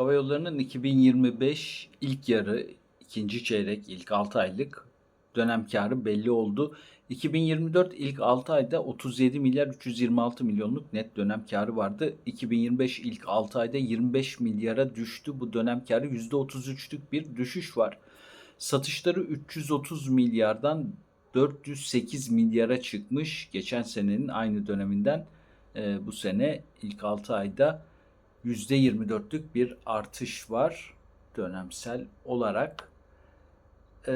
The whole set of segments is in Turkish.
Hava Yolları'nın 2025 ilk yarı, ikinci çeyrek, ilk 6 aylık dönem karı belli oldu. 2024 ilk 6 ayda 37 milyar 326 milyonluk net dönem karı vardı. 2025 ilk 6 ayda 25 milyara düştü. Bu dönem karı %33'lük bir düşüş var. Satışları 330 milyardan 408 milyara çıkmış. Geçen senenin aynı döneminden e, bu sene ilk 6 ayda %24'lük bir artış var dönemsel olarak. E,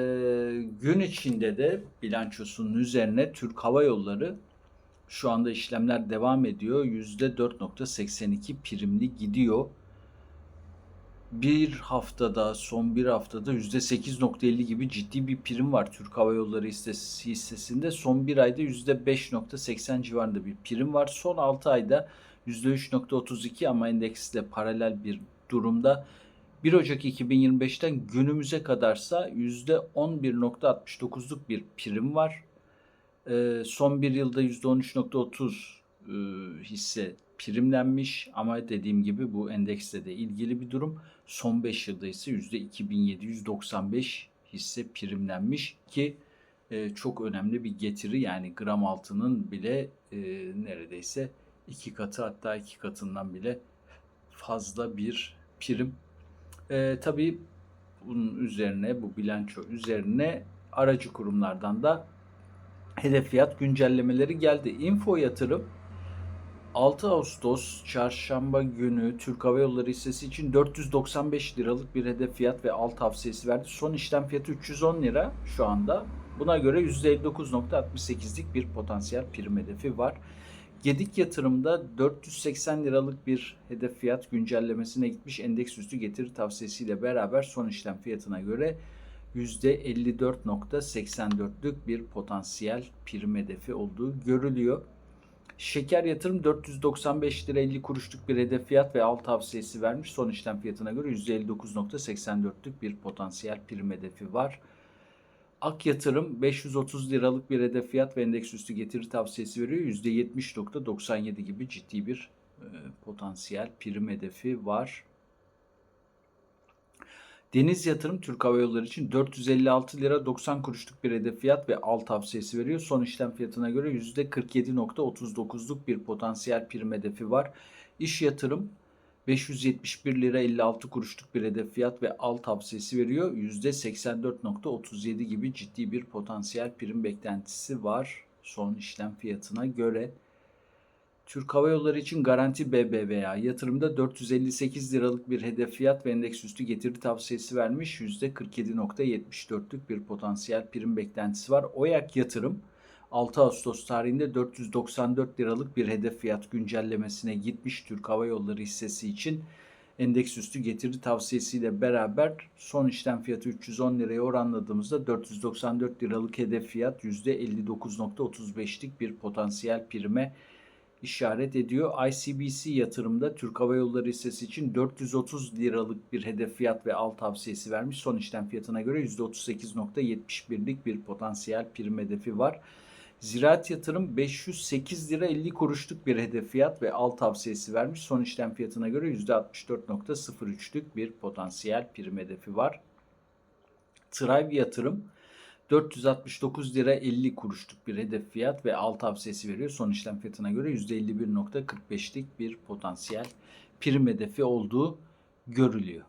gün içinde de bilançosunun üzerine Türk Hava Yolları şu anda işlemler devam ediyor. %4.82 primli gidiyor. Bir haftada, son bir haftada %8.50 gibi ciddi bir prim var Türk Hava Yolları hissesi- hissesinde. Son bir ayda %5.80 civarında bir prim var. Son 6 ayda %3.32 ama endeksle paralel bir durumda. 1 Ocak 2025'ten günümüze kadarsa %11.69'luk bir prim var. Ee, son bir yılda %13.30 e, hisse primlenmiş ama dediğim gibi bu endeksle de ilgili bir durum. Son 5 yılda ise %2795 hisse primlenmiş ki e, çok önemli bir getiri yani gram altının bile e, neredeyse iki katı hatta iki katından bile fazla bir prim. E, tabii bunun üzerine bu bilanço üzerine aracı kurumlardan da hedef fiyat güncellemeleri geldi. Info yatırım 6 Ağustos çarşamba günü Türk Hava Yolları hissesi için 495 liralık bir hedef fiyat ve al tavsiyesi verdi. Son işlem fiyatı 310 lira şu anda. Buna göre %59.68'lik bir potansiyel prim hedefi var. Gedik yatırımda 480 liralık bir hedef fiyat güncellemesine gitmiş endeks üstü getiri tavsiyesiyle beraber son işlem fiyatına göre %54.84'lük bir potansiyel prim hedefi olduğu görülüyor. Şeker yatırım 495 lira 50 kuruşluk bir hedef fiyat ve al tavsiyesi vermiş. Son işlem fiyatına göre %59.84'lük bir potansiyel prim hedefi var. Ak yatırım 530 liralık bir hedef fiyat ve endeks üstü getiri tavsiyesi veriyor. %70.97 gibi ciddi bir e, potansiyel prim hedefi var. Deniz Yatırım Türk Hava Yolları için 456 lira 90 kuruşluk bir hedef fiyat ve al tavsiyesi veriyor. Son işlem fiyatına göre %47.39'luk bir potansiyel prim hedefi var. İş Yatırım 571 lira 56 kuruşluk bir hedef fiyat ve al tavsiyesi veriyor. %84.37 gibi ciddi bir potansiyel prim beklentisi var son işlem fiyatına göre. Türk Hava Yolları için Garanti BBVA yatırımda 458 liralık bir hedef fiyat ve endeks üstü getiri tavsiyesi vermiş. %47.74'lük bir potansiyel prim beklentisi var. Oyak yatırım 6 Ağustos tarihinde 494 liralık bir hedef fiyat güncellemesine gitmiş Türk Hava Yolları hissesi için. Endeks üstü getiri tavsiyesiyle beraber son işlem fiyatı 310 liraya oranladığımızda 494 liralık hedef fiyat %59.35'lik bir potansiyel prime işaret ediyor. ICBC yatırımda Türk Hava Yolları hissesi için 430 liralık bir hedef fiyat ve al tavsiyesi vermiş. Son işlem fiyatına göre %38.71'lik bir potansiyel prim hedefi var. Ziraat yatırım 508 lira 50 kuruşluk bir hedef fiyat ve al tavsiyesi vermiş. Son işlem fiyatına göre %64.03'lük bir potansiyel prim hedefi var. Tribe yatırım 469 lira 50 kuruşluk bir hedef fiyat ve al tavsiyesi veriyor. Son işlem fiyatına göre %51.45'lik bir potansiyel prim hedefi olduğu görülüyor.